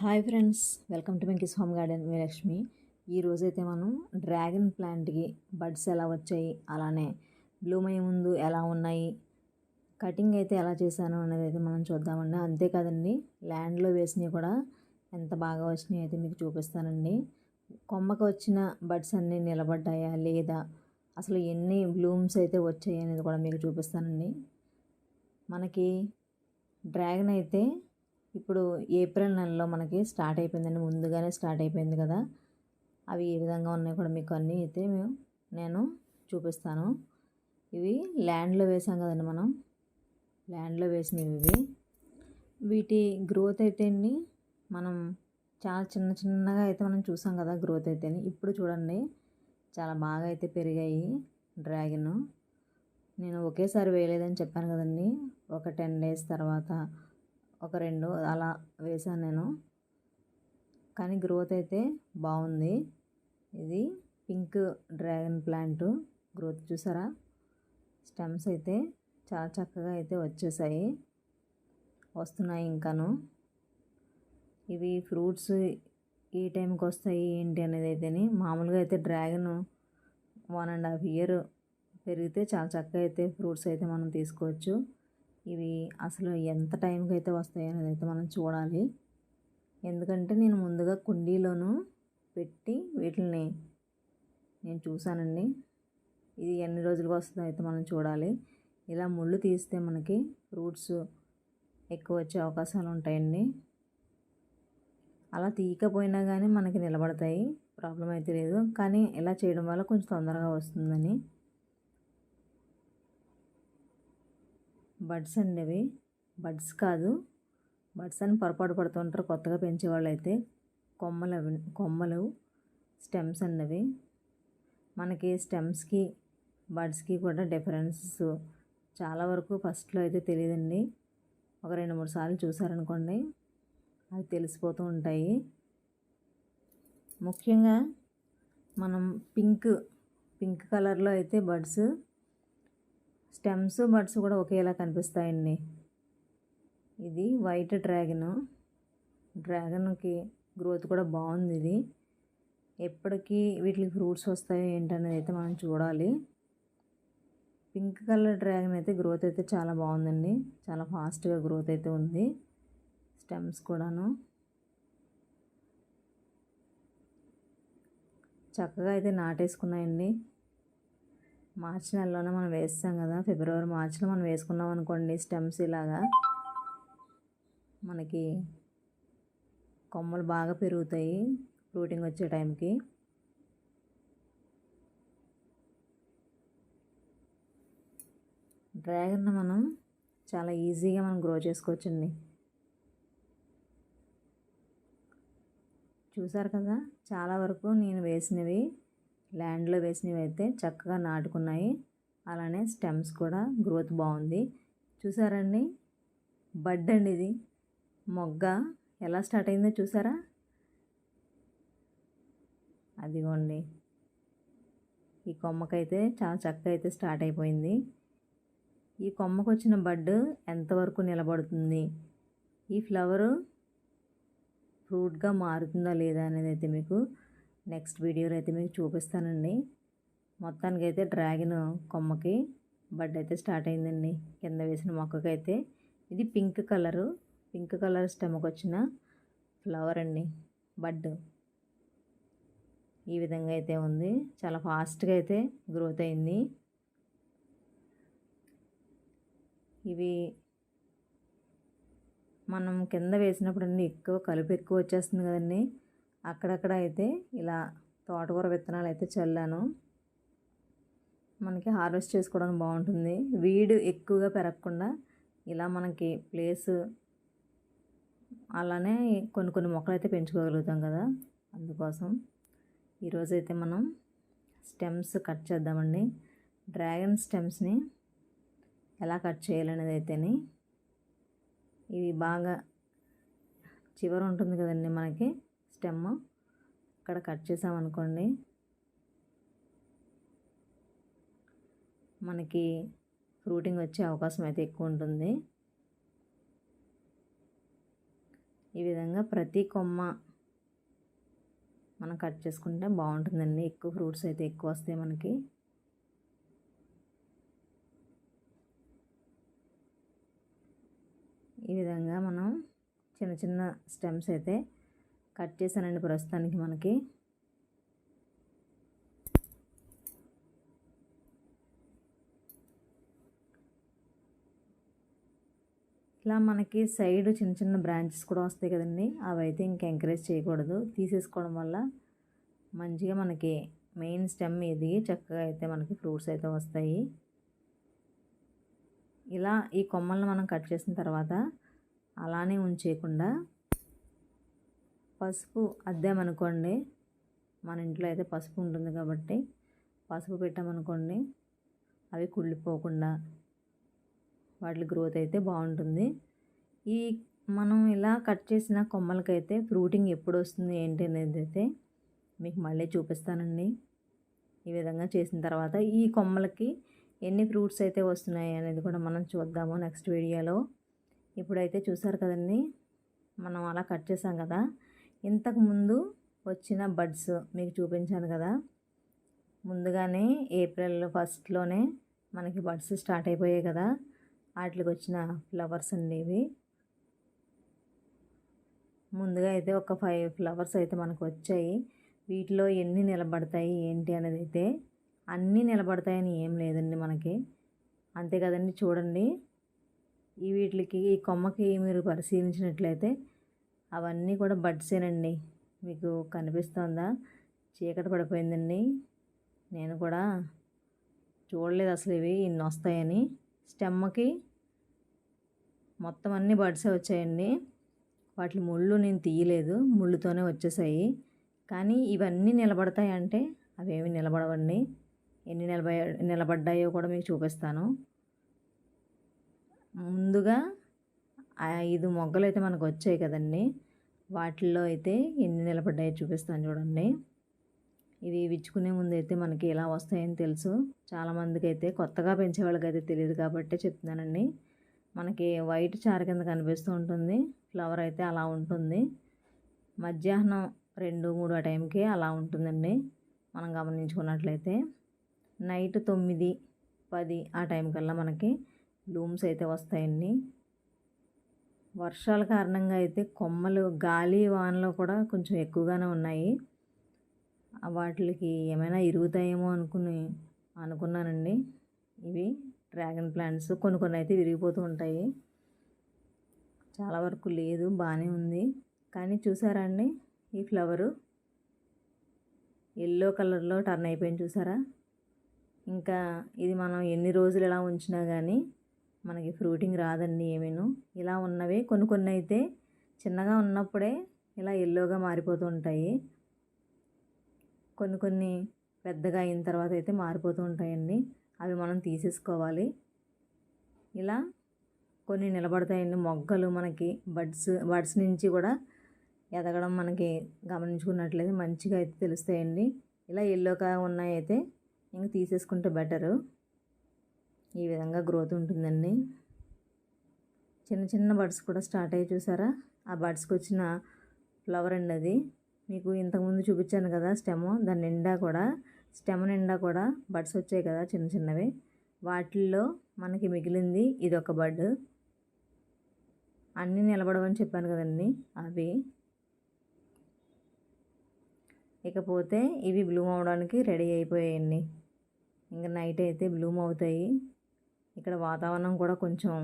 Hi friends welcome to Venky's home garden మీ లక్ష్మి. ఈరోజు మనం dragon ప్లాంట్కి బడ్స్ ఎలా వచ్చాయి అలానే బ్లూమ్ అయ్యే ముందు ఎలా ఉన్నాయి కటింగ్ అయితే ఎలా చేశాను అనేది అయితే మనం చూద్దామండి. అంతేకాదండి ల్యాండ్లో వేసినవి కూడా ఎంత బాగా వచ్చినాయి అయితే మీకు చూపిస్తానండి. కొమ్మకు వచ్చిన బడ్స్ అన్నీ నిలబడ్డాయా లేదా అసలు ఎన్ని బ్లూమ్స్ అయితే వచ్చాయి అనేది కూడా మీకు చూపిస్తానండి. మనకి డ్రాగన్ అయితే ఇప్పుడు ఏప్రిల్ నెలలో మనకి స్టార్ట్ అయిపోయిందండి ముందుగానే స్టార్ట్ అయిపోయింది కదా. అవి ఏ విధంగా ఉన్నాయి కూడా మీకు అన్నీ అయితే మేము నేను చూపిస్తాను. ఇవి ల్యాండ్లో వేసాం కదండి మనం. ల్యాండ్లో వేసినవి ఇవి. వీటి గ్రోత్ అయితే అండి మనం చాలా చిన్న చిన్నగా అయితే మనం చూసాం కదా గ్రోత్ అయితే ఇప్పుడు చూడండి చాలా బాగా అయితే పెరిగాయి డ్రాగన్. నేను ఒకేసారి వేయలేదని చెప్పాను కదండి ఒక టెన్ డేస్ తర్వాత ఒక రెండు అలా వేసాను నేను. కానీ గ్రోత్ అయితే బాగుంది. ఇది పింక్ డ్రాగన్ ప్లాంట్ గ్రోత్ చూసారా? స్టెమ్స్ అయితే చాలా చక్కగా అయితే వచ్చేసాయి. వస్తున్నాయి ఇంకాను. ఇవి ఫ్రూట్స్ ఏ టైంకి వస్తాయి ఏంటి అనేది అయితేని మామూలుగా అయితే dragon one and half year పెరిగితే చాలా చక్కగా అయితే ఫ్రూట్స్ అయితే మనం తీసుకోవచ్చు. ఇవి అసలు ఎంత టైంకి అయితే వస్తాయి అనేది అయితే మనం చూడాలి. ఎందుకంటే నేను ముందుగా కుండీలోనూ పెట్టి వీటిని నేను చూశానండి. ఇది ఎన్ని రోజులకు వస్తుందో అయితే మనం చూడాలి. ఇలా ముళ్ళు తీస్తే మనకి ఫ్రూట్స్ ఎక్కువ వచ్చే అవకాశాలు ఉంటాయండి. అలా తీయకపోయినా కానీ మనకి నిలబడతాయి. ప్రాబ్లం అయితే లేదు. కానీ ఇలా చేయడం వల్ల కొంచెం తొందరగా వస్తుందని బడ్స్ అండి అవి. బడ్స్ కాదు. బడ్స్ అని పొరపాటు పడుతుంటారు కొత్తగా పెంచేవాళ్ళు అయితే కొమ్మలు అవి కొమ్మలు స్టెమ్స్ అండి అవి. మనకి స్టెమ్స్కి బడ్స్కి కూడా డిఫరెన్సెస్ చాలా వరకు ఫస్ట్లో అయితే తెలియదండి. ఒక రెండు మూడు సార్లు చూసారనుకోండి అవి తెలిసిపోతూ ఉంటాయి. ముఖ్యంగా మనం పింక్ పింక్ కలర్లో అయితే బడ్స్ స్టెమ్స్ బడ్స్ కూడా ఒకేలా కనిపిస్తాయండి. ఇది వైట్ డ్రాగన్. డ్రాగన్కి గ్రోత్ కూడా బాగుంది ఇది. ఎప్పటికీ వీటికి ఫ్రూట్స్ వస్తాయో ఏంటనేది అయితే మనం చూడాలి. పింక్ కలర్ డ్రాగన్ అయితే గ్రోత్ అయితే చాలా బాగుందండి. చాలా ఫాస్ట్గా గ్రోత్ అయితే ఉంది. స్టెమ్స్ కూడాను. చక్కగా అయితే నాటేసుకున్నాయండి. మార్చి నెలలోనే మనం వేస్తాం కదా. ఫిబ్రవరి మార్చిలో మనం వేసుకున్నాం అనుకోండి స్టెమ్స్ ఇలాగా మనకి కొమ్మలు బాగా పెరుగుతాయి ఫ్రూటింగ్ వచ్చే టైంకి. డ్రాగన్ మనం చాలా ఈజీగా మనం గ్రో చేసుకోవచ్చండి. చూసారు కదా చాలా వరకు నేను వేసినవి ల్యాండ్లో వేసినవి అయితే చక్కగా నాటుకున్నాయి. అలానే స్టెమ్స్ కూడా గ్రోత్ బాగుంది. చూసారండి? బడ్ అండి ఇది. మొగ్గ ఎలా స్టార్ట్ అయిందో చూసారా? అదిగోండి. ఈ కొమ్మకైతే చాలా చక్కగా అయితే స్టార్ట్ అయిపోయింది. ఈ కొమ్మకు వచ్చిన బడ్ ఎంతవరకు నిలబడుతుంది? ఈ ఫ్లవరు ఫ్రూట్గా మారుతుందా లేదా అనేది అయితే మీకు నెక్స్ట్ వీడియోలో అయితే మీకు చూపిస్తానండి. మొత్తానికి అయితే డ్రాగన్ కొమ్మకి బడ్ అయితే స్టార్ట్ అయిందండి. కింద వేసిన మొక్కకైతే. ఇది పింక్ కలరు. పింక్ కలర్ స్టెమ్కి వచ్చిన ఫ్లవర్ అండి. బడ్. ఈ విధంగా అయితే ఉంది. చాలా ఫాస్ట్గా అయితే గ్రోత్ అయింది. ఇవి మనం కింద వేసినప్పుడు అండి ఎక్కువ కలుపు ఎక్కువ వచ్చేస్తుంది కదండి. అక్కడక్కడ అయితే ఇలా తోటకూర విత్తనాలు అయితే చల్లాను. మనకి హార్వెస్ట్ చేసుకోవడానికి బాగుంటుంది. వీడు ఎక్కువగా పెరగకుండా ఇలా మనకి ప్లేస్ అలానే కొన్ని కొన్ని మొక్కలు అయితే పెంచుకోగలుగుతాం కదా. అందుకోసం ఈరోజు అయితే మనం స్టెమ్స్ కట్ చేద్దామండి. డ్రాగన్ స్టెమ్స్ని ఎలా కట్ చేయాలనేది అయితేని ఇవి బాగా చివర ఉంటుంది కదండి మనకి. స్టెమ్ ఇక్కడ కట్ చేసామనుకోండి మనకి ఫ్రూటింగ్ వచ్చే అవకాశం అయితే ఎక్కువ ఉంటుంది. ఈ విధంగా ప్రతి కొమ్మ మనం కట్ చేసుకుంటే బాగుంటుందండి. ఎక్కువ ఫ్రూట్స్ అయితే ఎక్కువ వస్తాయి మనకి. ఈ విధంగా మనం చిన్న చిన్న స్టెమ్స్ అయితే కట్ చేశానండి ప్రస్తుతానికి మనకి. ఇలా మనకి సైడ్ చిన్న చిన్న బ్రాంచెస్ కూడా వస్తాయి కదండి. అవి అయితే ఇంకా ఎంకరేజ్ చేయకూడదు. తీసేసుకోవడం వల్ల మంచిగా మనకి మెయిన్ స్టెమ్ ఎదిగి చక్కగా అయితే మనకి ఫ్రూట్స్ అయితే వస్తాయి. ఇలా ఈ కొమ్మలను మనం కట్ చేసిన తర్వాత అలానే ఉంచేయకుండా పసుపు అద్దామనుకోండి. మన ఇంట్లో అయితే పసుపు ఉంటుంది కాబట్టి పసుపు పెట్టామనుకోండి అవి కుళ్ళిపోకుండా వాటి గ్రోత్ అయితే బాగుంటుంది. ఈ మనం ఇలా కట్ చేసిన కొమ్మలకైతే ఫ్రూటింగ్ ఎప్పుడు వస్తుంది ఏంటి అనేది అయితే మీకు మళ్ళీ చూపిస్తానండి. ఈ విధంగా చేసిన తర్వాత ఈ కొమ్మలకి ఎన్ని ఫ్రూట్స్ అయితే వస్తున్నాయి అనేది కూడా మనం చూద్దాము నెక్స్ట్ వీడియోలో. ఇప్పుడైతే చూసారు కదండి మనం అలా కట్ చేసాం కదా ఇంతకు ముందు వచ్చిన బడ్స్ మీకు చూపించాను కదా. ముందుగానే ఏప్రిల్ ఫస్ట్లోనే మనకి బడ్స్ స్టార్ట్ అయిపోయాయి కదా. వాటికి వచ్చిన ఫ్లవర్స్ అండి ఇవి ముందుగా అయితే ఒక ఫైవ్ ఫ్లవర్స్ అయితే మనకు వచ్చాయి. వీటిలో ఎన్ని నిలబడతాయి ఏంటి అనేది అయితే అన్నీ నిలబడతాయని ఏం లేదండి మనకి. అంతే కదండి చూడండి. ఈ వీటికి ఈ కొమ్మకి మీరు పరిశీలించినట్లయితే అవన్నీ కూడా బడ్సేనండి. మీకు కనిపిస్తోందా? చీకటి పడిపోయిందండి. నేను కూడా చూడలేదు అసలు ఇవి ఇన్ని వస్తాయని. స్టెమ్కి మొత్తం అన్ని బడ్సే వచ్చాయండి. వాటి ముళ్ళు నేను తీయలేదు. ముళ్ళుతోనే వచ్చేసాయి. కానీ ఇవన్నీ నిలబడతాయి అంటే అవేమి నిలబడవండి. ఎన్ని నిలబ నిలబడ్డాయో కూడా మీకు చూపిస్తాను. ముందుగా ఐదు మొగ్గలు అయితే మనకు వచ్చాయి కదండి. వాటిల్లో అయితే ఎన్ని నిలబడ్డాయో చూపిస్తాను చూడండి. ఇవి విచ్చుకునే ముందు అయితే మనకి ఎలా వస్తాయని తెలుసు. చాలామందికి అయితే కొత్తగా పెంచే వాళ్ళకైతే తెలియదు కాబట్టి చెప్తున్నానండి. మనకి వైట్ చార కింద కనిపిస్తూ ఉంటుంది. ఫ్లవర్ అయితే అలా ఉంటుంది. మధ్యాహ్నం రెండు మూడు ఆ టైంకి అలా ఉంటుందండి. మనం గమనించుకున్నట్లయితే నైట్ తొమ్మిది పది ఆ టైం కల్లా మనకి బ్లూమ్స్ అయితే వస్తాయండి. వర్షాల కారణంగా అయితే కొమ్మలు గాలి వానలో కూడా కొంచెం ఎక్కువగానే ఉన్నాయి. వాటికి ఏమైనా ఇరుగుతాయేమో అనుకుని అనుకున్నానండి. ఇవి డ్రాగన్ ప్లాంట్స్ కొన్ని కొన్ని అయితే విరిగిపోతూ ఉంటాయి. చాలా వరకు లేదు బాగానే ఉంది. కానీ చూసారా అండి ఈ ఫ్లవరు? ఎల్లో కలర్లో టర్న్ అయిపోయింది చూసారా? ఇంకా ఇది మనం ఎన్ని రోజులు ఇలా ఉంచినా కానీ మనకి ఫ్రూటింగ్ రాదండి ఏమీను. ఇలా ఉన్నవి కొన్ని కొన్ని అయితే చిన్నగా ఉన్నప్పుడే ఇలా ఎల్లోగా మారిపోతూ ఉంటాయి. కొన్ని కొన్ని పెద్దగా అయిన తర్వాత అయితే మారిపోతూ ఉంటాయండి. అవి మనం తీసేసుకోవాలి. ఇలా కొన్ని నిలబడతాయండి. మొగ్గలు మనకి బడ్స్ బడ్స్ నుంచి కూడా ఎదగడం మనకి గమనించుకున్నట్లయితే మంచిగా అయితే తెలుస్తాయండి. ఇలా ఎల్లోగా ఉన్నాయి అయితే ఇంక తీసేసుకుంటే బెటరు. ఈ విధంగా గ్రోత్ ఉంటుందండి. చిన్న చిన్న బడ్స్ కూడా స్టార్ట్ అయ్యి చూసారా? ఆ బడ్స్కి వచ్చిన ఫ్లవర్ అండి అది. మీకు ఇంతకుముందు చూపించాను కదా స్టెమ్ దాని నిండా కూడా స్టెమ్ నిండా కూడా బడ్స్ వచ్చాయి కదా చిన్న చిన్నవి. వాటిల్లో మనకి మిగిలింది ఇది ఒక బడ్ అన్నీ నిలబడవని చెప్పాను కదండి అవి. ఇకపోతే ఇవి బ్లూమ్ అవడానికి రెడీ అయిపోయాయండి. ఇంకా నైట్ అయితే బ్లూమ్ అవుతాయి. ఇక్కడ వాతావరణం కూడా కొంచెం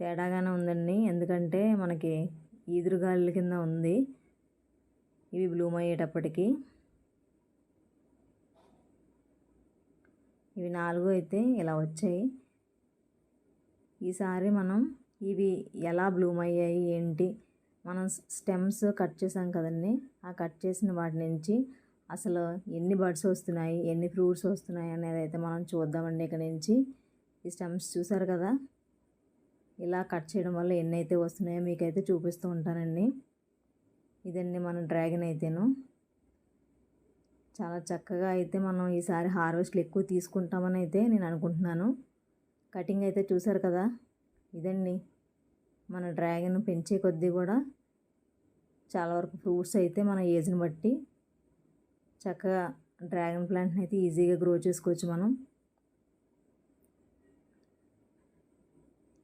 తేడాగానే ఉందండి. ఎందుకంటే మనకి ఈదురుగాలి కింద ఉంది. ఇవి బ్లూమ్ అయ్యేటప్పటికి. ఇవి నాలుగు అయితే ఇలా వచ్చాయి. ఈసారి మనం ఇవి ఎలా బ్లూమ్ అయ్యాయి ఏంటి? మనం స్టెమ్స్ కట్ చేసాం కదండి. ఆ కట్ చేసిన వాటి నుంచి అసలు ఎన్ని బర్డ్స్ వస్తున్నాయి ఎన్ని ఫ్రూట్స్ వస్తున్నాయి అనేది అయితే మనం చూద్దామండి ఇక్కడ నుంచి. ఈ స్టెమ్స్ చూసారు కదా? ఇలా కట్ చేయడం వల్ల ఎన్ని అయితే వస్తున్నాయో మీకైతే చూపిస్తూ ఉంటానండి. ఇదండి మన డ్రాగన్ అయితేను. చాలా చక్కగా అయితే మనం ఈసారి హార్వెస్ట్లు ఎక్కువ తీసుకుంటామని అయితే నేను అనుకుంటున్నాను. కటింగ్ అయితే చూసారు కదా? ఇదండి మన డ్రాగన్ పెంచే కొద్దీ కూడా చాలా వరకు ఫ్రూట్స్ అయితే మన ఏజ్ని బట్టి చక్కగా డ్రాగన్ ప్లాంట్ని అయితే ఈజీగా గ్రో చేసుకోవచ్చు మనం.